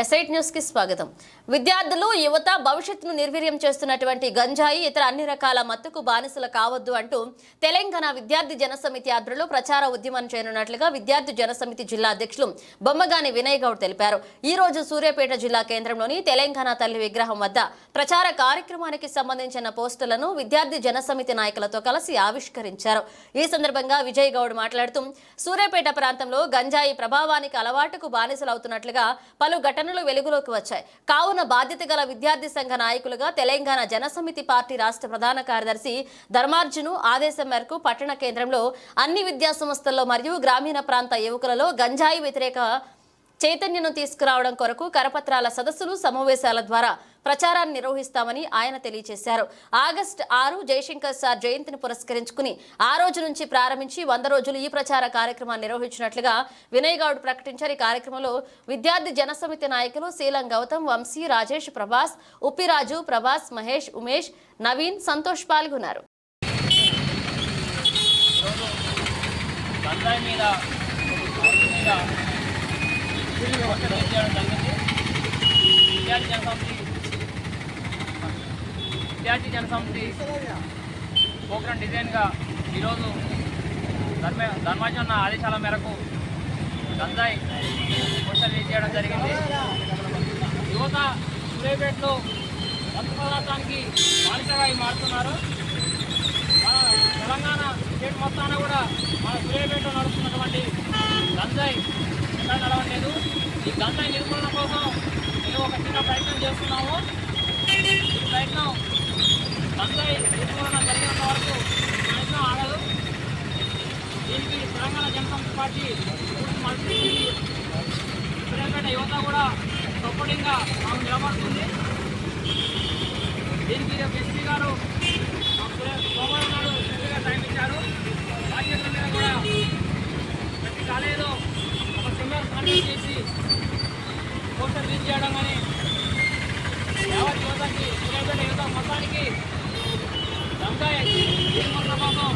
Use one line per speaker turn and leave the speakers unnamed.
ఎస్ఐట్ న్యూస్కి స్వాగతం. విద్యార్థులు యువత భవిష్యత్తును నిర్వీర్యం చేస్తున్నటువంటి గంజాయి ఇతర అన్ని రకాల మత్తుకు బానిసలు కావద్దు అంటూ తెలంగాణ విద్యార్థి జనసమితి ఆధ్వర్యంలో ప్రచార ఉద్యమం చేయనున్నట్లుగా విద్యార్థి జనసమితి జిల్లా అధ్యక్షులు బొమ్మగాని వినయ్ గౌడ్ తెలిపారు. ఈ రోజు సూర్యాపేట జిల్లా కేంద్రంలోని తెలంగాణ తల్లి విగ్రహం వద్ద ప్రచార కార్యక్రమానికి సంబంధించిన పోస్టులను విద్యార్థి జనసమితి నాయకులతో కలిసి ఆవిష్కరించారు. ఈ సందర్భంగా విజయ్ గౌడ్ మాట్లాడుతూ సూర్యాపేట ప్రాంతంలో గంజాయి ప్రభావానికి అలవాటుకు బానిసలవుతున్నట్లుగా పలు ఘటన ఘటనలు వెలుగులోకి వచ్చాయి. కావున బాధ్యత గల విద్యార్థి సంఘ నాయకులుగా తెలంగాణ జనసమితి పార్టీ రాష్ట్ర ప్రధాన కార్యదర్శి ధర్మార్జును ఆదేశం మేరకు పట్టణ కేంద్రంలో అన్ని విద్యా సంస్థల్లో మరియు గ్రామీణ ప్రాంత యువకులలో గంజాయి వ్యతిరేక చైతన్యను తీసుకురావడం కొరకు కరపత్రాల సదస్సులు సమావేశాల ద్వారా ప్రచారాన్ని నిర్వహిస్తామని ఆయన తెలియజేశారు. ఆగస్టు ఆరు జయశంకర్ సార్ జయంతిని పురస్కరించుకుని ఆ రోజు నుంచి ప్రారంభించి వంద రోజులు ఈ ప్రచార కార్యక్రమాన్ని నిర్వహించినట్లుగా వినయ్ గౌడ్ ప్రకటించారు. ఈ కార్యక్రమంలో విద్యార్థి జనసమితి నాయకులు శీలం గౌతమ్ వంశీ రాజేష్ ప్రభాస్ ఉప్పిరాజు ప్రభాస్ మహేష్ ఉమేష్ నవీన్ సంతోష్ పాల్గొన్నారు.
మీద రోడ్డు మీద ఒత్తిడి చేయడం జరిగింది విద్యార్థి జనసమితి విద్యార్థి జనసమితి ప్రోగ్రాం డిజైన్గా ఈరోజు ధర్మ ధర్మాజన్న ఆదేశాల మేరకు గంజాయి పోస్టర్ చేయడం జరిగింది యువత సూర్యాపేటలో మత్తు పదార్థానికి బానిసగా మారుతున్నారు మన తెలంగాణ స్టేట్ మొత్తాన కూడా మన సూర్యాపేటలో నడుస్తున్నటువంటి గంజాయి ఈ గంజాయి నిర్మాణం కోసం మేము ఒక చిన్న ప్రయత్నం చేస్తున్నాము ఈ ప్రయత్నం గంజాయి నిర్మాణం జరిగినంత వరకు ప్రయత్నం ఆడదు దీనికి తెలంగాణ జనసమితి పార్టీ పూర్తి మద్దతు సూర్యాపేట యువత కూడా సపోర్టింగ్గా మాకు నిలబడుతుంది దీనికి రేపు ఎస్పీ గారు సోమవారం నాడు ఎస్పీగా టైం ఇచ్చారు బాధ్యతల మీద కూడా ప్రతి కాలేజీలో ఒక సింగర్ కాంటాక్ట్ చేసి పోస్టర్ రిలీజ్ చేయడం కానీ యావత్ యువతకి సూర్యాపేట యువత మొత్తానికి గంగాయ నిర్మూలన కోసం